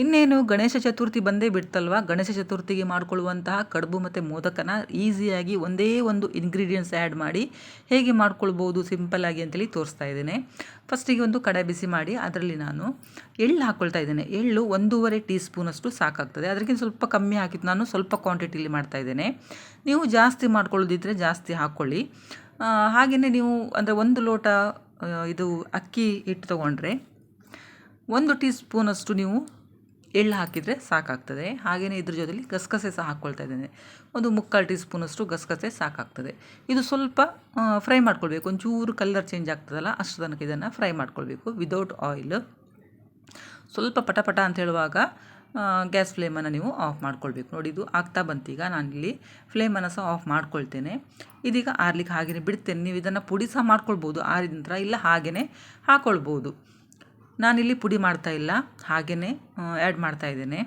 ಇನ್ನೇನು ಗಣೇಶ ಚತುರ್ಥಿ ಬಂದೇ ಬಿಡ್ತಲ್ವ? ಗಣೇಶ ಚತುರ್ಥಿಗೆ ಮಾಡಿಕೊಳ್ಳುವಂತಹ ಕಡುಬು ಮತ್ತು ಮೋದಕನ ಈಸಿಯಾಗಿ ಒಂದೇ ಒಂದು ಇಂಗ್ರೀಡಿಯೆಂಟ್ಸ್ ಆ್ಯಡ್ ಮಾಡಿ ಹೇಗೆ ಮಾಡ್ಕೊಳ್ಬೋದು ಸಿಂಪಲ್ಲಾಗಿ ಅಂತೇಳಿ ತೋರಿಸ್ತಾ ಇದ್ದೇನೆ. ಫಸ್ಟಿಗೆ ಒಂದು ಕಡೆ ಬಿಸಿ ಮಾಡಿ, ಅದರಲ್ಲಿ ನಾನು ಎಳ್ಳು ಹಾಕ್ಕೊಳ್ತಾ ಇದ್ದೇನೆ. ಎಳ್ಳು ಒಂದೂವರೆ ಟೀ ಸ್ಪೂನಷ್ಟು ಸಾಕಾಗ್ತದೆ. ಅದಕ್ಕಿಂತ ಸ್ವಲ್ಪ ಕಮ್ಮಿ ಹಾಕಿದ್ದು ನಾನು ಸ್ವಲ್ಪ ಕ್ವಾಂಟಿಟಿಲಿ ಮಾಡ್ತಾ ಇದ್ದೇನೆ. ನೀವು ಜಾಸ್ತಿ ಮಾಡ್ಕೊಳ್ಳೋದಿದ್ದರೆ ಜಾಸ್ತಿ ಹಾಕ್ಕೊಳ್ಳಿ. ಹಾಗೆಯೇ ನೀವು ಅಂದರೆ ಒಂದು ಲೋಟ ಇದು ಅಕ್ಕಿ ಹಿಟ್ಟು ತೊಗೊಂಡ್ರೆ ಒಂದು ಟೀ ಸ್ಪೂನಷ್ಟು ನೀವು ಎಳ್ಳು ಹಾಕಿದರೆ ಸಾಕಾಗ್ತದೆ. ಹಾಗೆಯೇ ಇದ್ರ ಜೊತೆಲಿ ಗಸಗಸೆ ಸಹ ಹಾಕ್ಕೊಳ್ತಾ ಇದ್ದೇನೆ. ಒಂದು ಮುಕ್ಕಾಲು ಟೀ ಸ್ಪೂನಷ್ಟು ಗಸಗಸೆ ಸಾಕಾಗ್ತದೆ. ಇದು ಸ್ವಲ್ಪ ಫ್ರೈ ಮಾಡ್ಕೊಳ್ಬೇಕು. ಒಂಚೂರು ಕಲರ್ ಚೇಂಜ್ ಆಗ್ತದಲ್ಲ, ಅಷ್ಟು ತನಕ ಇದನ್ನು ಫ್ರೈ ಮಾಡ್ಕೊಳ್ಬೇಕು ವಿದೌಟ್ ಆಯಿಲ್. ಸ್ವಲ್ಪ ಪಟಪಟ ಪಟ ಅಂತ ಹೇಳುವಾಗ ಗ್ಯಾಸ್ ಫ್ಲೇಮನ್ನು ನೀವು ಆಫ್ ಮಾಡ್ಕೊಳ್ಬೇಕು. ನೋಡಿ, ಇದು ಆಗ್ತಾ ಬಂತೀಗ, ನಾನಿಲ್ಲಿ ಫ್ಲೇಮನ್ನು ಸಹ ಆಫ್ ಮಾಡ್ಕೊಳ್ತೇನೆ. ಇದೀಗ ಆರ್ಲಿಕ್ಕೆ ಹಾಗೆಯೇ ಬಿಡ್ತೇನೆ. ನೀವು ಇದನ್ನು ಪುಡಿ ಸಹ ಮಾಡ್ಕೊಳ್ಬೋದು, ಆರಿದ ನಂತರ, ಇಲ್ಲ ಹಾಗೆಯೇ ಹಾಕ್ಕೊಳ್ಬೋದು ನಾನಿಲ್ಲಿ ಪುಡಿ ಮಾಡ್ತಾ ಇಲ್ಲ ಹಾಗೆಯೇ ಆ್ಯಡ್ ಮಾಡ್ತಾ ಇದ್ದೇನೆ.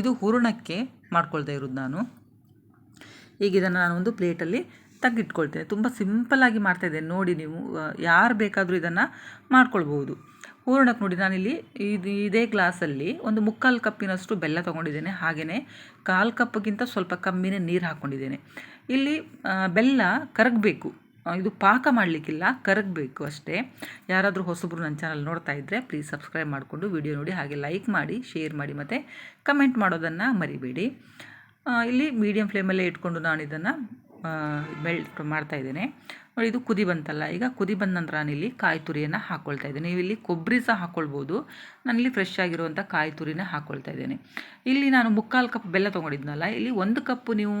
ಇದು ಹೂರಣಕ್ಕೆ ಮಾಡ್ಕೊಳ್ತಾ ಇರೋದು ನಾನು. ಈಗ ಇದನ್ನು ನಾನು ಒಂದು ಪ್ಲೇಟಲ್ಲಿ ತೆಗೆದಿಟ್ಕೊಳ್ತೇನೆ. ತುಂಬ ಸಿಂಪಲ್ಲಾಗಿ ಮಾಡ್ತಾಯಿದ್ದೇನೆ ನೋಡಿ ನೀವು ಯಾರು ಬೇಕಾದರೂ ಇದನ್ನು ಮಾಡ್ಕೊಳ್ಬೋದು ಹೂರಣಕ್ಕೆ ನೋಡಿ, ನಾನಿಲ್ಲಿ ಇದು ಇದೇ ಗ್ಲಾಸಲ್ಲಿ ಒಂದು ಮುಕ್ಕಾಲು ಕಪ್ಪಿನಷ್ಟು ಬೆಲ್ಲ ತೊಗೊಂಡಿದ್ದೇನೆ. ಹಾಗೆಯೇ ಕಾಲು ಕಪ್ಗಿಂತ ಸ್ವಲ್ಪ ಕಮ್ಮಿನೇ ನೀರು ಹಾಕ್ಕೊಂಡಿದ್ದೇನೆ ಇಲ್ಲಿ ಬೆಲ್ಲ ಕರಗಬೇಕು. ಇದು ಪಾಕ ಮಾಡಲಿಕ್ಕಿಲ್ಲ, ಕರಗಬೇಕು ಅಷ್ಟೇ. ಯಾರಾದರೂ ಹೊಸಬ್ರು ನನ್ನ ಚಾನಲ್ ನೋಡ್ತಾ ಇದ್ದರೆ ಪ್ಲೀಸ್ ಸಬ್ಸ್ಕ್ರೈಬ್ ಮಾಡಿಕೊಂಡು ವಿಡಿಯೋ ನೋಡಿ, ಹಾಗೆ ಲೈಕ್ ಮಾಡಿ ಶೇರ್ ಮಾಡಿ ಮತ್ತು ಕಮೆಂಟ್ ಮಾಡೋದನ್ನು ಮರಿಬೇಡಿ. ಇಲ್ಲಿ ಮೀಡಿಯಮ್ ಫ್ಲೇಮಲ್ಲೇ ಇಟ್ಕೊಂಡು ನಾನು ಇದನ್ನು ಮೆಲ್ಟ್ ಮಾಡ್ತಾ ಇದ್ದೇನೆ. ಇದು ಕುದಿ ಬಂತಲ್ಲ. ಈಗ ಕುದಿ ಬಂದ ನಂತರ ನಾನಿಲ್ಲಿ ಕಾಯಿ ತುರಿಯನ್ನು ಹಾಕ್ಕೊಳ್ತಾ ಇದ್ದೇನೆ. ನೀವು ಇಲ್ಲಿ ಕೊಬ್ಬರಿ ಸಹ ಹಾಕ್ಕೊಳ್ಬೋದು ನಾನಿಲ್ಲಿ ಫ್ರೆಶ್ ಆಗಿರುವಂಥ ಕಾಯಿ ತುರಿನ ಹಾಕ್ಕೊಳ್ತಾ ಇದ್ದೇನೆ. ಇಲ್ಲಿ ನಾನು ಮುಕ್ಕಾಲು ಕಪ್ ಬೆಲ್ಲ ತೊಗೊಂಡಿದ್ನಲ್ಲ, ಇಲ್ಲಿ ಒಂದು ಕಪ್ಪು ನೀವು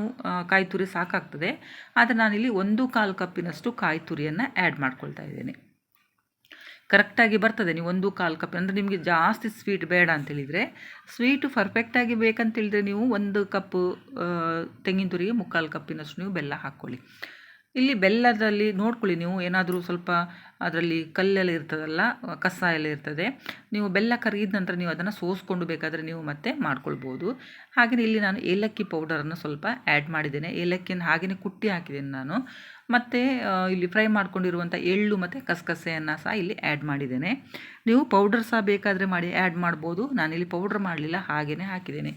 ಕಾಯಿ ತುರಿ ಸಾಕಾಗ್ತದೆ. ಆದರೆ ನಾನಿಲ್ಲಿ ಒಂದು ಕಾಲು ಕಪ್ಪಿನಷ್ಟು ಕಾಯಿ ತುರಿಯನ್ನು ಆ್ಯಡ್ ಮಾಡ್ಕೊಳ್ತಾ ಇದ್ದೇನೆ. ಕರೆಕ್ಟಾಗಿ ಬರ್ತದೆ. ನೀವು ಒಂದು ಕಾಲು ಕಪ್, ಅಂದರೆ ನಿಮಗೆ ಜಾಸ್ತಿ ಸ್ವೀಟ್ ಬೇಡ ಅಂತೇಳಿದರೆ ಸ್ವೀಟು ಪರ್ಫೆಕ್ಟಾಗಿ ಬೇಕಂತೇಳಿದರೆ ನೀವು ಒಂದು ಕಪ್ಪು ತೆಂಗಿನ ತುರಿಗೆ ಮುಕ್ಕಾಲು ಕಪ್ಪಿನಷ್ಟು ನೀವು ಬೆಲ್ಲ ಹಾಕ್ಕೊಳ್ಳಿ. ಇಲ್ಲಿ ಬೆಲ್ಲದಲ್ಲಿ ನೋಡ್ಕೊಳ್ಳಿ ನೀವು ಏನಾದರೂ ಸ್ವಲ್ಪ ಅದರಲ್ಲಿ ಕಲ್ಲೆಲ್ಲ ಇರ್ತದಲ್ಲ ಕಸ ಎಲ್ಲ ಇರ್ತದೆ. ನೀವು ಬೆಲ್ಲ ಕರಗಿದ ನಂತರ ನೀವು ಅದನ್ನು ಸೋಸ್ಕೊಂಡು ಬೇಕಾದರೆ ನೀವು ಮತ್ತೆ ಮಾಡ್ಕೊಳ್ಬೋದು. ಹಾಗೆಯೇ ಇಲ್ಲಿ ನಾನು ಏಲಕ್ಕಿ ಪೌಡರನ್ನು ಸ್ವಲ್ಪ ಆ್ಯಡ್ ಮಾಡಿದ್ದೇನೆ. ಏಲಕ್ಕಿಯನ್ನು ಹಾಗೆಯೇ ಕುಟ್ಟಿ ಹಾಕಿದ್ದೇನೆ ನಾನು. ಮತ್ತು ಇಲ್ಲಿ ಫ್ರೈ ಮಾಡ್ಕೊಂಡಿರುವಂಥ ಎಳ್ಳು ಮತ್ತು ಕಸಕಸೆಯನ್ನು ಸಹ ಇಲ್ಲಿ ಆ್ಯಡ್ ಮಾಡಿದ್ದೇನೆ. ನೀವು ಪೌಡರ್ ಸಹ ಬೇಕಾದರೆ ಮಾಡಿ ಆ್ಯಡ್ ಮಾಡ್ಬೋದು. ನಾನಿಲ್ಲಿ ಪೌಡ್ರ್ ಮಾಡಲಿಲ್ಲ ಹಾಗೆಯೇ ಹಾಕಿದ್ದೇನೆ.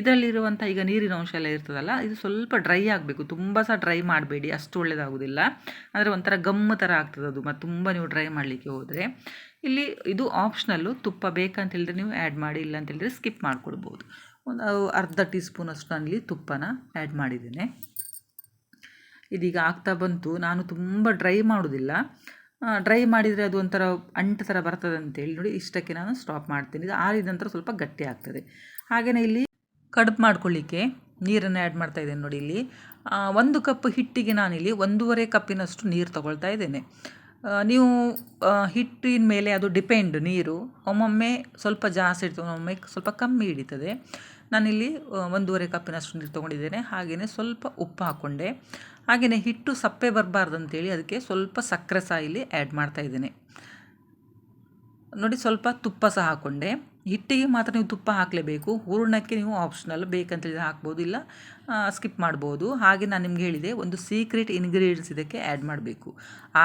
ಇದರಲ್ಲಿರುವಂಥ ಈಗ ನೀರಿನ ಅಂಶ ಎಲ್ಲ ಇರ್ತದಲ್ಲ, ಇದು ಸ್ವಲ್ಪ ಡ್ರೈ ಆಗಬೇಕು. ತುಂಬ ಸಹ ಡ್ರೈ ಮಾಡಬೇಡಿ, ಅಷ್ಟು ಒಳ್ಳೆಯದಾಗೋದಿಲ್ಲ ಅಂದರೆ ಒಂಥರ ಗಮ್ಮು ಥರ ಆಗ್ತದೆ ಅದು ಮತ್ತು ತುಂಬ ನೀವು ಡ್ರೈ ಮಾಡಲಿಕ್ಕೆ ಹೋದರೆ, ಇಲ್ಲಿ ಇದು ಆಪ್ಷನಲ್ಲು ತುಪ್ಪ ಬೇಕಂತ ಹೇಳಿದ್ರೆ ನೀವು ಆ್ಯಡ್ ಮಾಡಿ ಇಲ್ಲ ಅಂತ ಹೇಳಿದ್ರೆ ಸ್ಕಿಪ್ ಮಾಡ್ಕೊಳ್ಬೋದು ಒಂದು ಅರ್ಧ ಟೀ ಸ್ಪೂನಷ್ಟು ಇಲ್ಲಿ ತುಪ್ಪನ ಆ್ಯಡ್ ಮಾಡಿದ್ದೇನೆ. ಇದೀಗ ಆಗ್ತಾ ಬಂತು, ನಾನು ತುಂಬ ಡ್ರೈ ಮಾಡೋದಿಲ್ಲ. ಡ್ರೈ ಮಾಡಿದರೆ ಅದು ಒಂಥರ ಅಂಟು ಥರ ಬರ್ತದೆ ಅಂತೇಳಿ ನೋಡಿ, ಇಷ್ಟಕ್ಕೆ ನಾನು ಸ್ಟಾಪ್ ಮಾಡ್ತೀನಿ. ಇದು ಆರಿದ ನಂತರ ಸ್ವಲ್ಪ ಗಟ್ಟಿ ಆಗ್ತದೆ. ಹಾಗೆಯೇ ಇಲ್ಲಿ ಕಡುಬು ಮಾಡ್ಕೊಳ್ಳಿಕ್ಕೆ ನೀರನ್ನು ಆ್ಯಡ್ ಮಾಡ್ತಾ ಇದ್ದೇನೆ ನೋಡಿ ಇಲ್ಲಿ. ಒಂದು ಕಪ್ ಹಿಟ್ಟಿಗೆ ನಾನಿಲ್ಲಿ ಒಂದೂವರೆ ಕಪ್ಪಿನಷ್ಟು ನೀರು ತಗೊಳ್ತಾ ಇದ್ದೇನೆ. ನೀವು ಹಿಟ್ಟಿನ ಮೇಲೆ ಅದು ಡಿಪೆಂಡ್ ನೀರು, ಒಮ್ಮೊಮ್ಮೆ ಸ್ವಲ್ಪ ಜಾಸ್ತಿ ಇರ್ತದೆ ಒಮ್ಮೊಮ್ಮೆ ಸ್ವಲ್ಪ ಕಮ್ಮಿ ಹಿಡಿತದೆ. ನಾನಿಲ್ಲಿ ಒಂದೂವರೆ ಕಪ್ಪಿನಷ್ಟು ನೀರು ತೊಗೊಂಡಿದ್ದೇನೆ. ಹಾಗೆಯೇ ಸ್ವಲ್ಪ ಉಪ್ಪು ಹಾಕ್ಕೊಂಡೆ. ಹಾಗೆಯೇ ಹಿಟ್ಟು ಸಪ್ಪೆ ಬರಬಾರ್ದು ಅಂತೇಳಿ ಅದಕ್ಕೆ ಸ್ವಲ್ಪ ಸಕ್ಕರೆ ಸಹ ಇಲ್ಲಿ ಆ್ಯಡ್ ಮಾಡ್ತಾ ಇದ್ದೇನೆ. ನೋಡಿ, ಸ್ವಲ್ಪ ತುಪ್ಪ ಸಹ ಹಾಕ್ಕೊಂಡೆ. ಹಿಟ್ಟಿಗೆ ಮಾತ್ರ ನೀವು ತುಪ್ಪ ಹಾಕಲೇಬೇಕು. ಹೂರ್ಣಕ್ಕೆ ನೀವು ಆಪ್ಷನಲ್ ಬೇಕಂತೇಳಿ ಹಾಕ್ಬೋದು, ಇಲ್ಲ ಸ್ಕಿಪ್ ಮಾಡ್ಬೋದು. ಹಾಗೆ ನಾನು ನಿಮ್ಗೆ ಹೇಳಿದೆ, ಒಂದು ಸೀಕ್ರೆಟ್ ಇಂಗ್ರೀಡಿಯೆಂಟ್ಸ್ ಇದಕ್ಕೆ ಆ್ಯಡ್ ಮಾಡಬೇಕು.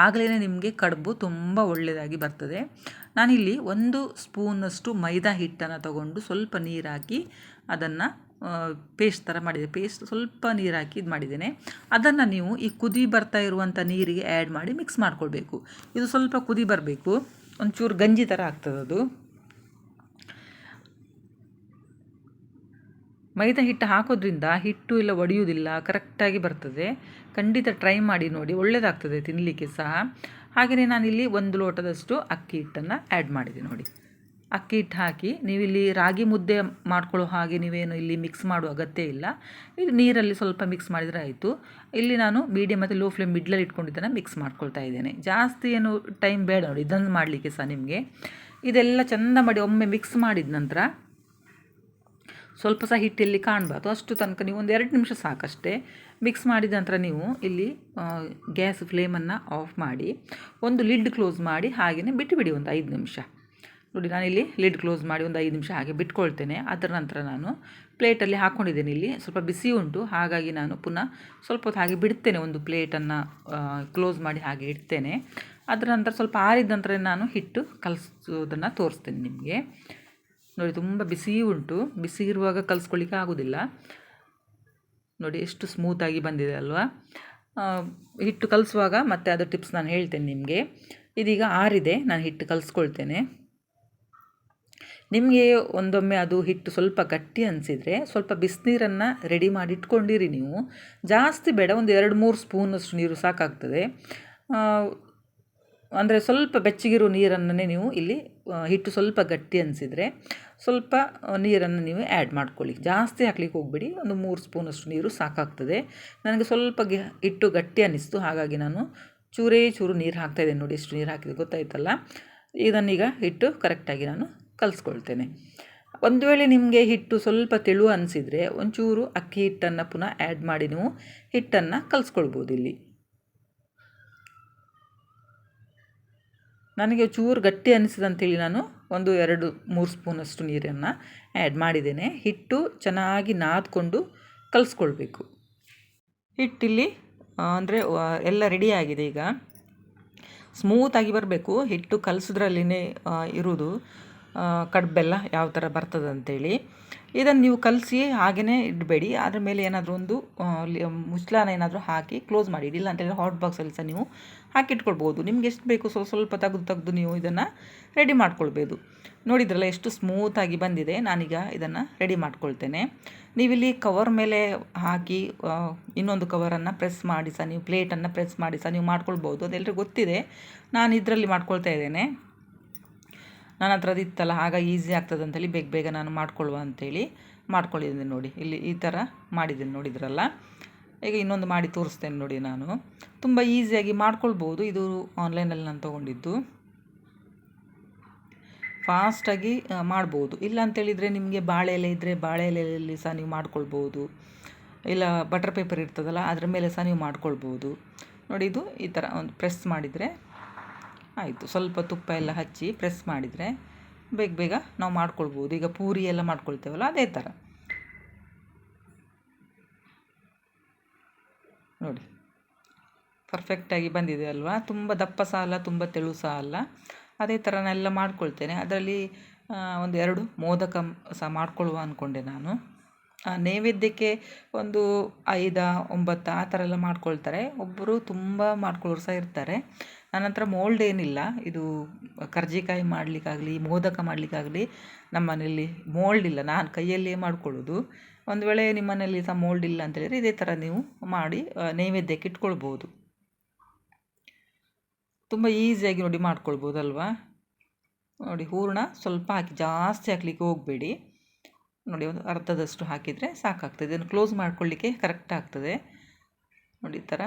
ಆಗಲೇ ನಿಮಗೆ ಕಡುಬು ತುಂಬ ಒಳ್ಳೆಯದಾಗಿ ಬರ್ತದೆ. ನಾನಿಲ್ಲಿ ಒಂದು ಸ್ಪೂನಷ್ಟು ಮೈದಾ ಹಿಟ್ಟನ್ನು ತಗೊಂಡು ಸ್ವಲ್ಪ ನೀರಾಕಿ ಅದನ್ನು ಪೇಸ್ಟ್ ಥರ ಮಾಡಿದೆ. ಪೇಸ್ಟ್ ಸ್ವಲ್ಪ ನೀರು ಹಾಕಿ ಇದು ಮಾಡಿದ್ದೇನೆ. ಅದನ್ನು ನೀವು ಈ ಕುದಿ ಬರ್ತಾ ಇರುವಂಥ ನೀರಿಗೆ ಆ್ಯಡ್ ಮಾಡಿ ಮಿಕ್ಸ್ ಮಾಡ್ಕೊಳ್ಬೇಕು. ಇದು ಸ್ವಲ್ಪ ಕುದಿ ಬರಬೇಕು. ಒಂಚೂರು ಗಂಜಿ ಥರ ಆಗ್ತದೆ ಮೈದಾ ಹಿಟ್ಟು ಹಾಕೋದ್ರಿಂದ ಹಿಟ್ಟು ಇಲ್ಲ ಒಡೆಯುವುದಿಲ್ಲ, ಕರೆಕ್ಟಾಗಿ ಬರ್ತದೆ. ಖಂಡಿತ ಟ್ರೈ ಮಾಡಿ ನೋಡಿ ಒಳ್ಳೆಯದಾಗ್ತದೆ ತಿನ್ನಲಿಕ್ಕೆ ಸಹ. ಹಾಗೆಯೇ ನಾನಿಲ್ಲಿ ಒಂದು ಲೋಟದಷ್ಟು ಅಕ್ಕಿ ಹಿಟ್ಟನ್ನು ಆ್ಯಡ್ ಮಾಡಿದೆ ನೋಡಿ. ಅಕ್ಕಿ ಹಿಟ್ಟು ಹಾಕಿ ನೀವಿಲ್ಲಿ ರಾಗಿ ಮುದ್ದೆ ಮಾಡ್ಕೊಳ್ಳೋ ಹಾಗೆ ನೀವೇನು ಇಲ್ಲಿ ಮಿಕ್ಸ್ ಮಾಡುವ ಅಗತ್ಯ ಇಲ್ಲ. ಇದು ನೀರಲ್ಲಿ ಸ್ವಲ್ಪ ಮಿಕ್ಸ್ ಮಾಡಿದರೆ ಆಯಿತು. ಇಲ್ಲಿ ನಾನು ಮೀಡಿಯಮ್ ಮತ್ತು ಲೋ ಫ್ಲೇಮ್ ಮಿಡ್ಲಲ್ಲಿ ಇಟ್ಕೊಂಡಿದ್ದನ್ನು ಮಿಕ್ಸ್ ಮಾಡ್ಕೊಳ್ತಾ ಇದ್ದೇನೆ. ಜಾಸ್ತಿ ಏನು ಟೈಮ್ ಬೇಡ ನೋಡಿ ಇದನ್ನು ಮಾಡಲಿಕ್ಕೆ ಸಹ ನಿಮಗೆ. ಇದೆಲ್ಲ ಚೆಂದ ಮಾಡಿ ಒಮ್ಮೆ ಮಿಕ್ಸ್ ಮಾಡಿದ ನಂತರ ಸ್ವಲ್ಪ ಸಹ ಹಿಟ್ಟಲ್ಲಿ ಕಾಣಬಾರ್ದು. ಅಷ್ಟು ತನಕ ನೀವು ಒಂದು ಎರಡು ನಿಮಿಷ ಸಾಕಷ್ಟೇ ಮಿಕ್ಸ್ ಮಾಡಿದ ನಂತರ ನೀವು ಇಲ್ಲಿ ಗ್ಯಾಸ್ ಫ್ಲೇಮನ್ನು ಆಫ್ ಮಾಡಿ, ಒಂದು ಲಿಡ್ ಕ್ಲೋಸ್ ಮಾಡಿ ಹಾಗೆಯೇ ಬಿಟ್ಟುಬಿಡಿ ಒಂದು ಐದು ನಿಮಿಷ. ನೋಡಿ ನಾನು ಇಲ್ಲಿ ಲಿಡ್ ಕ್ಲೋಸ್ ಮಾಡಿ ಒಂದು ಐದು ನಿಮಿಷ ಹಾಗೆ ಬಿಟ್ಕೊಳ್ತೇನೆ. ಅದರ ನಂತರ ನಾನು ಪ್ಲೇಟಲ್ಲಿ ಹಾಕ್ಕೊಂಡಿದ್ದೇನೆ ಇಲ್ಲಿ. ಸ್ವಲ್ಪ ಬಿಸಿ ಉಂಟು, ಹಾಗಾಗಿ ನಾನು ಪುನಃ ಸ್ವಲ್ಪ ಹೊತ್ತು ಹಾಗೆ ಬಿಡ್ತೇನೆ ಒಂದು ಪ್ಲೇಟನ್ನು ಕ್ಲೋಸ್ ಮಾಡಿ ಹಾಗೆ ಇಡ್ತೇನೆ. ಅದರ ನಂತರ ಸ್ವಲ್ಪ ಆರಿದ ನಂತರ ನಾನು ಹಿಟ್ಟು ಕಲಿಸೋದನ್ನು ತೋರಿಸ್ತೇನೆ ನಿಮಗೆ. ನೋಡಿ, ತುಂಬ ಬಿಸಿ ಉಂಟು. ಬಿಸಿ ಇರುವಾಗ ಕಲಿಸ್ಕೊಳ್ಳಿಕ್ಕೆ ಆಗೋದಿಲ್ಲ. ನೋಡಿ, ಎಷ್ಟು ಸ್ಮೂತಾಗಿ ಬಂದಿದೆ ಅಲ್ವಾ? ಹಿಟ್ಟು ಕಲಿಸುವಾಗ ಮತ್ತೆ ಅದು ಟಿಪ್ಸ್ ನಾನು ಹೇಳ್ತೇನೆ ನಿಮಗೆ. ಇದೀಗ ಆರಿದೆ, ನಾನು ಹಿಟ್ಟು ಕಲಿಸ್ಕೊಳ್ತೇನೆ. ನಿಮಗೆ ಒಂದೊಮ್ಮೆ ಅದು ಹಿಟ್ಟು ಸ್ವಲ್ಪ ಗಟ್ಟಿ ಅನಿಸಿದರೆ ಸ್ವಲ್ಪ ಬಿಸಿನೀರನ್ನು ರೆಡಿ ಮಾಡಿ ಇಟ್ಕೊಂಡಿರಿ ನೀವು. ಜಾಸ್ತಿ ಬೇಡ, ಒಂದು ಎರಡು ಮೂರು ಸ್ಪೂನಷ್ಟು ನೀರು ಸಾಕಾಗ್ತದೆ. ಅಂದರೆ ಸ್ವಲ್ಪ ಬೆಚ್ಚಗಿರೋ ನೀರನ್ನೇ ನೀವು ಇಲ್ಲಿ ಹಿಟ್ಟು ಸ್ವಲ್ಪ ಗಟ್ಟಿ ಅನಿಸಿದರೆ ಸ್ವಲ್ಪ ನೀರನ್ನು ನೀವು ಆ್ಯಡ್ ಮಾಡ್ಕೊಳ್ಳಿ. ಜಾಸ್ತಿ ಹಾಕ್ಲಿಕ್ಕೆ ಹೋಗಬೇಡಿ. ಒಂದು ಮೂರು ಸ್ಪೂನಷ್ಟು ನೀರು ಸಾಕಾಗ್ತದೆ. ನನಗೆ ಸ್ವಲ್ಪ ಗಿ ಹಿಟ್ಟು ಗಟ್ಟಿ ಅನ್ನಿಸ್ತು. ಹಾಗಾಗಿ ನಾನು ಚೂರೇ ಚೂರು ನೀರು ಹಾಕ್ತಾಯಿದ್ದೇನೆ ನೋಡಿ ಎಷ್ಟು ನೀರು ಹಾಕಿದೆ ಗೊತ್ತಾಯ್ತಲ್ಲ? ಇದನ್ನೀಗ ಹಿಟ್ಟು ಕರೆಕ್ಟಾಗಿ ನಾನು ಕಲಿಸ್ಕೊಳ್ತೇನೆ. ಒಂದು ವೇಳೆ ನಿಮಗೆ ಹಿಟ್ಟು ಸ್ವಲ್ಪ ತೆಳು ಅನಿಸಿದರೆ ಒಂಚೂರು ಅಕ್ಕಿ ಹಿಟ್ಟನ್ನು ಪುನಃ ಆ್ಯಡ್ ಮಾಡಿ ನೀವು ಹಿಟ್ಟನ್ನು ಕಲಿಸ್ಕೊಳ್ಬೋದು ಇಲ್ಲಿ ನನಗೆ ಚೂರು ಗಟ್ಟಿ ಅನಿಸಿದಂತೇಳಿ ನಾನು ಒಂದು ಎರಡು ಮೂರು ಸ್ಪೂನಷ್ಟು ನೀರನ್ನು ಆ್ಯಡ್ ಮಾಡಿದ್ದೇನೆ. ಹಿಟ್ಟು ಚೆನ್ನಾಗಿ ನಾದ್ಕೊಂಡು ಕಲಿಸ್ಕೊಳ್ಬೇಕು. ಹಿಟ್ಟಿಲ್ಲಿ ಅಂದರೆ ಎಲ್ಲ ರೆಡಿಯಾಗಿದೆ ಈಗ. ಸ್ಮೂತಾಗಿ ಬರಬೇಕು. ಹಿಟ್ಟು ಕಲಿಸಿದ್ರಲ್ಲಿನೇ ಇರುವುದು ಕಡ್ಬೆಲ್ಲ ಯಾವ ಥರ ಬರ್ತದೆ ಅಂತೇಳಿ ಇದನ್ನು ನೀವು ಕಲಸಿ ಹಾಗೆಯೇ ಇಡಬೇಡಿ. ಅದ್ರ ಮೇಲೆ ಏನಾದರೂ ಒಂದು ಮುಚ್ಚಳನ ಏನಾದರೂ ಹಾಕಿ ಕ್ಲೋಸ್ ಮಾಡಿ. ಇಲ್ಲ ಅಂತೇಳಿ ಹಾಟ್ ಬಾಕ್ಸಲ್ಲಿ ಸಹ ನೀವು ಹಾಕಿಟ್ಕೊಳ್ಬೋದು ನಿಮ್ಗೆ ಎಷ್ಟು ಬೇಕು ಸ್ವಲ್ಪ ಸ್ವಲ್ಪ ತೆಗೆದು ತೆಗೆದು ನೀವು ಇದನ್ನು ರೆಡಿ ಮಾಡ್ಕೊಳ್ಬೋದು. ನೋಡಿದ್ರಲ್ಲ ಎಷ್ಟು ಸ್ಮೂತಾಗಿ ಬಂದಿದೆ. ನಾನೀಗ ಇದನ್ನು ರೆಡಿ ಮಾಡ್ಕೊಳ್ತೇನೆ. ನೀವಿಲ್ಲಿ ಕವರ್ ಮೇಲೆ ಹಾಕಿ ಇನ್ನೊಂದು ಕವರನ್ನು ಪ್ರೆಸ್ ಮಾಡಿ ಸಹ ನೀವು ಪ್ಲೇಟನ್ನು ಪ್ರೆಸ್ ಮಾಡಿ ಸಹ ನೀವು ಮಾಡ್ಕೊಳ್ಬೋದು ಅದೆಲ್ಲರಿಗೂ ಗೊತ್ತಿದೆ. ನಾನು ಇದರಲ್ಲಿ ಮಾಡ್ಕೊಳ್ತಾ ಇದ್ದೇನೆ. ನನ್ನ ಹತ್ರ ಇತ್ತಲ್ಲ, ಆಗ ಈಸಿ ಆಗ್ತದೆ ಅಂತೇಳಿ ಬೇಗ ಬೇಗ ನಾನು ಮಾಡ್ಕೊಳ್ಳುವ ಅಂತೇಳಿ ಮಾಡ್ಕೊಂಡಿದ್ದೀನಿ ನೋಡಿ. ಇಲ್ಲಿ ಈ ಥರ ಮಾಡಿದ್ದೀನಿ ನೋಡಿದ್ರಲ್ಲ ಈಗ ಇನ್ನೊಂದು ಮಾಡಿ ತೋರಿಸ್ತೇನೆ ನೋಡಿ ನಾನು. ತುಂಬ ಈಸಿಯಾಗಿ ಮಾಡ್ಕೊಳ್ಬೋದು. ಇದು ಆನ್ಲೈನಲ್ಲಿ ನಾನು ತೊಗೊಂಡಿದ್ದು. ಫಾಸ್ಟಾಗಿ ಮಾಡ್ಬೋದು. ಇಲ್ಲ ಅಂತೇಳಿದರೆ ನಿಮಗೆ ಬಾಳೆ ಎಲೆ ಇದ್ದರೆ ಬಾಳೆ ಎಲೆಯಲ್ಲಿ ಸಹ ನೀವು ಮಾಡ್ಕೊಳ್ಬೋದು. ಇಲ್ಲ ಬಟರ್ ಪೇಪರ್ ಇರ್ತದಲ್ಲ, ಅದರ ಮೇಲೆ ಸಹ ನೀವು ಮಾಡ್ಕೊಳ್ಬೋದು. ನೋಡಿ ಇದು ಈ ಥರ ಒಂದು ಪ್ರೆಸ್ ಮಾಡಿದರೆ ಆಯಿತು. ಸ್ವಲ್ಪ ತುಪ್ಪ ಎಲ್ಲ ಹಚ್ಚಿ ಪ್ರೆಸ್ ಮಾಡಿದರೆ ಬೇಗ ಬೇಗ ನಾವು ಮಾಡ್ಕೊಳ್ಬೋದು. ಈಗ ಪೂರಿ ಎಲ್ಲ ಮಾಡ್ಕೊಳ್ತೇವಲ್ಲ, ಅದೇ ಥರ ನೋಡಿ. ಪರ್ಫೆಕ್ಟಾಗಿ ಬಂದಿದೆ ಅಲ್ವಾ? ತುಂಬ ದಪ್ಪ ಸಹ ಅಲ್ಲ ತುಂಬ ತೆಳು ಸಹ ಅಲ್ಲ ಅದೇ ಥರ ಎಲ್ಲ ಮಾಡ್ಕೊಳ್ತೇನೆ. ಅದರಲ್ಲಿ ಒಂದು ಎರಡು ಮೋದಕ ಸಹ ಮಾಡ್ಕೊಳ್ಳುವ ಅಂದ್ಕೊಂಡೆ ನಾನು. ನೈವೇದ್ಯಕ್ಕೆ ಒಂದು ಐದು, ಒಂಬತ್ತು ಆ ಥರ ಎಲ್ಲ ಮಾಡ್ಕೊಳ್ತಾರೆ. ಒಬ್ಬರು ತುಂಬ ಮಾಡ್ಕೊಳ್ಳೋರು ಸಹ ಇರ್ತಾರೆ. ನನ್ನ ಮೋಲ್ಡ್ ಏನಿಲ್ಲ. ಇದು ಕರ್ಜಿಕಾಯಿ ಮಾಡಲಿಕ್ಕಾಗಲಿ, ಮೋದಕ ಮಾಡಲಿಕ್ಕಾಗಲಿ ನಮ್ಮ ಮನೆಯಲ್ಲಿ ಮೋಲ್ಡ್ ಇಲ್ಲ. ನಾನು ಕೈಯಲ್ಲಿಯೇ ಮಾಡ್ಕೊಳ್ಳೋದು. ಒಂದು ವೇಳೆ ನಿಮ್ಮ ಮನೆಯಲ್ಲಿ ಸಹ ಮೋಲ್ಡ್ ಇಲ್ಲ ಅಂತ ಹೇಳಿದರೆ ಇದೇ ಥರ ನೀವು ಮಾಡಿ ನೈವೇದ್ಯಕ್ಕೆ ಇಟ್ಕೊಳ್ಬೋದು. ತುಂಬ ಈಸಿಯಾಗಿ ನೋಡಿ ಮಾಡ್ಕೊಳ್ಬೋದಲ್ವಾ? ನೋಡಿ, ಹೂರಣ ಸ್ವಲ್ಪ ಹಾಕಿ, ಜಾಸ್ತಿ ಹಾಕಲಿಕ್ಕೆ ಹೋಗಬೇಡಿ. ನೋಡಿ, ಒಂದು ಅರ್ಧದಷ್ಟು ಹಾಕಿದರೆ ಸಾಕಾಗ್ತದೆ. ಇದನ್ನು ಕ್ಲೋಸ್ ಮಾಡ್ಕೊಳ್ಳಿಕ್ಕೆ ಕರೆಕ್ಟ್ ಆಗ್ತದೆ. ನೋಡಿ, ಈ ಥರ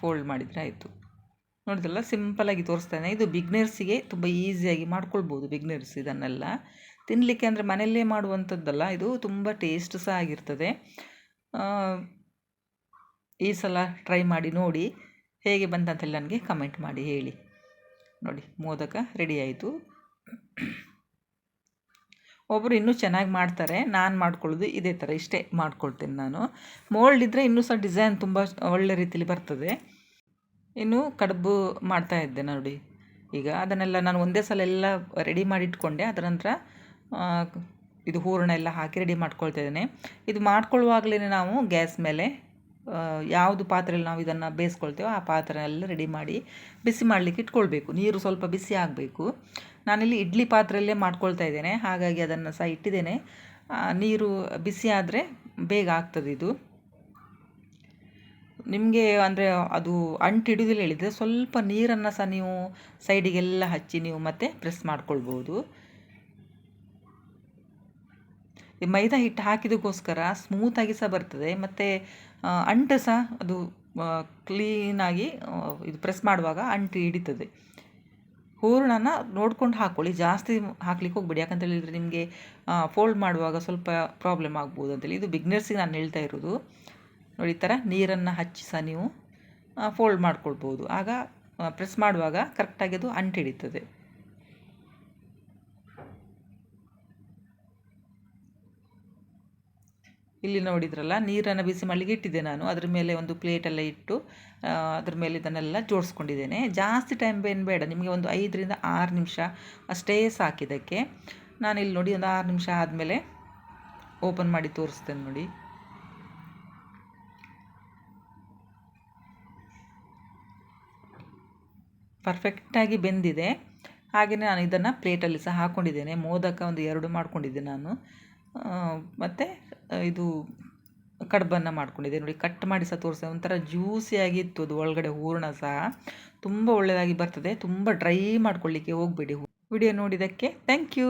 ಫೋಲ್ಡ್ ಮಾಡಿದರೆ ಆಯಿತು. ನೋಡಿದ್ರಲ್ಲ? ಸಿಂಪಲಾಗಿ ತೋರಿಸ್ತಾನೆ. ಇದು ಬಿಗ್ನರ್ಸಿಗೆ ತುಂಬ ಈಸಿಯಾಗಿ ಮಾಡ್ಕೊಳ್ಬೋದು ಬಿಗ್ನರ್ಸ್ ಇದನ್ನೆಲ್ಲ. ತಿನ್ನಲಿಕ್ಕೆ ಅಂದರೆ ಮನೆಯಲ್ಲೇ ಮಾಡುವಂಥದ್ದಲ್ಲ, ಇದು ತುಂಬ ಟೇಸ್ಟ್ ಸಹ ಆಗಿರ್ತದೆ. ಈ ಸಲ ಟ್ರೈ ಮಾಡಿ ನೋಡಿ, ಹೇಗೆ ಬಂತಂತೇಳಿ ನನಗೆ ಕಮೆಂಟ್ ಮಾಡಿ ಹೇಳಿ. ನೋಡಿ, ಮೋದಕ ರೆಡಿ ಆಯಿತು. ಒಬ್ಬರು ಇನ್ನೂ ಚೆನ್ನಾಗಿ ಮಾಡ್ತಾರೆ, ನಾನು ಮಾಡ್ಕೊಳ್ಳೋದು ಇದೇ ಥರ ಇಷ್ಟೇ ಮಾಡ್ಕೊಳ್ತೇನೆ ನಾನು. ಮೋಲ್ಡ್ ಇದ್ದರೆ ಇನ್ನೂ ಸಹ ಡಿಸೈನ್ ತುಂಬ ಒಳ್ಳೆ ರೀತಿಯಲ್ಲಿ ಬರ್ತದೆ. ಇನ್ನು ಕಡುಬು ಮಾಡ್ತಾ ಇದ್ದೆ ನೋಡಿ. ಈಗ ಅದನ್ನೆಲ್ಲ ನಾನು ಒಂದೇ ಸಲ ಎಲ್ಲ ರೆಡಿ ಮಾಡಿ ಇಟ್ಕೊಂಡೆ. ಅದರ ನಂತರ ಇದು ಹೂರಣ ಎಲ್ಲ ಹಾಕಿ ರೆಡಿ ಮಾಡ್ಕೊಳ್ತಾ ಇದ್ದೇನೆ. ಇದು ಮಾಡ್ಕೊಳ್ಳುವಾಗಲೇ ನಾವು ಗ್ಯಾಸ್ ಮೇಲೆ ಯಾವುದು ಪಾತ್ರೆಯಲ್ಲಿ ನಾವು ಇದನ್ನು ಬೇಯಿಸ್ಕೊಳ್ತೇವೋ ಆ ಪಾತ್ರೆಯೆಲ್ಲ ರೆಡಿ ಮಾಡಿ ಬಿಸಿ ಮಾಡಲಿಕ್ಕೆ ಇಟ್ಕೊಳ್ಬೇಕು. ನೀರು ಸ್ವಲ್ಪ ಬಿಸಿ ಆಗಬೇಕು. ನಾನಿಲ್ಲಿ ಇಡ್ಲಿ ಪಾತ್ರೆಯಲ್ಲೇ ಮಾಡ್ಕೊಳ್ತಾ ಇದ್ದೇನೆ. ಹಾಗಾಗಿ ಅದನ್ನು ಸಹ ಇಟ್ಟಿದ್ದೇನೆ. ನೀರು ಬಿಸಿ ಆದರೆ ಬೇಗ ಆಗ್ತದೆ ಇದು. ನಿಮಗೆ ಅಂದರೆ ಅದು ಅಂಟು ಹಿಡಿದಿಲ್ಲ ಹೇಳಿದರೆ ಸ್ವಲ್ಪ ನೀರನ್ನು ಸಹ ನೀವು ಸೈಡಿಗೆಲ್ಲ ಹಚ್ಚಿ ನೀವು ಮತ್ತೆ ಪ್ರೆಸ್ ಮಾಡ್ಕೊಳ್ಬೋದು. ಮೈದಾ ಹಿಟ್ಟು ಹಾಕಿದಕ್ಕೋಸ್ಕರ ಸ್ಮೂತಾಗಿ ಸಹ ಬರ್ತದೆ. ಮತ್ತು ಅಂಟು ಸಹ ಅದು ಕ್ಲೀನಾಗಿ ಇದು ಪ್ರೆಸ್ ಮಾಡುವಾಗ ಅಂಟು ಹಿಡಿತದೆ. ಹೂರಣನ ನೋಡ್ಕೊಂಡು ಹಾಕ್ಕೊಳ್ಳಿ ಜಾಸ್ತಿ ಹಾಕ್ಲಿಕ್ಕೆ ಹೋಗ್ಬೇಡಿ. ಯಾಕಂತ ಹೇಳಿದರೆ ನಿಮಗೆ ಫೋಲ್ಡ್ ಮಾಡುವಾಗ ಸ್ವಲ್ಪ ಪ್ರಾಬ್ಲಮ್ ಆಗ್ಬೋದು ಅಂತೇಳಿ. ಇದು ಬಿಗ್ನರ್ಸಿಗೆ ನಾನು ಹೇಳ್ತಾ ಇರೋದು. ನೋಡಿ, ಈ ಥರ ನೀರನ್ನು ಹಚ್ಚಿ ಸಹ ನೀವು ಫೋಲ್ಡ್ ಮಾಡ್ಕೊಳ್ಬೋದು ಆಗ ಪ್ರೆಸ್ ಮಾಡುವಾಗ ಕರೆಕ್ಟಾಗಿ ಅದು ಅಂಟಿಡಿತದೆ ಇಲ್ಲಿ ನೋಡಿದ್ರಲ್ಲ, ನೀರನ್ನು ಬಿಸಿ ಮಾಡಲಿಕ್ಕೆ ಇಟ್ಟಿದ್ದೆ ನಾನು. ಅದ್ರ ಮೇಲೆ ಒಂದು ಪ್ಲೇಟೆಲ್ಲ ಇಟ್ಟು ಅದ್ರ ಮೇಲೆ ಇದನ್ನೆಲ್ಲ ಜೋಡಿಸ್ಕೊಂಡಿದ್ದೇನೆ. ಜಾಸ್ತಿ ಟೈಮ್ ಏನು ಬೇಡ. ನಿಮಗೆ ಒಂದು ಐದರಿಂದ ಆರು ನಿಮಿಷ ಅಷ್ಟೇ ಸಾಕಿದ್ದಕ್ಕೆ. ನಾನಿಲ್ಲಿ ನೋಡಿ, ಒಂದು ಆರು ನಿಮಿಷ ಆದಮೇಲೆ ಓಪನ್ ಮಾಡಿ ತೋರಿಸ್ತೇನೆ ನೋಡಿ. ಪರ್ಫೆಕ್ಟಾಗಿ ಬೆಂದಿದೆ. ಹಾಗೆಯೇ ನಾನು ಇದನ್ನು ಪ್ಲೇಟಲ್ಲಿ ಸಹ ಹಾಕ್ಕೊಂಡಿದ್ದೇನೆ ಮೋದಕ ಒಂದು ಎರಡು ಮಾಡ್ಕೊಂಡಿದ್ದೆ ನಾನು. ಮತ್ತು ಇದು ಕಡುಬನ್ನು ಮಾಡ್ಕೊಂಡಿದ್ದೆ. ನೋಡಿ ಕಟ್ ಮಾಡಿ ಸಹ ತೋರಿಸ ಒಂಥರ ಜ್ಯೂಸಿಯಾಗಿತ್ತು ಅದು ಒಳಗಡೆ ಹೂರಣ ಸಹ. ತುಂಬ ಒಳ್ಳೆಯದಾಗಿ ಬರ್ತದೆ. ತುಂಬ ಡ್ರೈ ಮಾಡ್ಕೊಳ್ಳಿಕ್ಕೆ ಹೋಗಬೇಡಿ ವಿಡಿಯೋ ನೋಡಿದ್ದಕ್ಕೆ ಥ್ಯಾಂಕ್ ಯು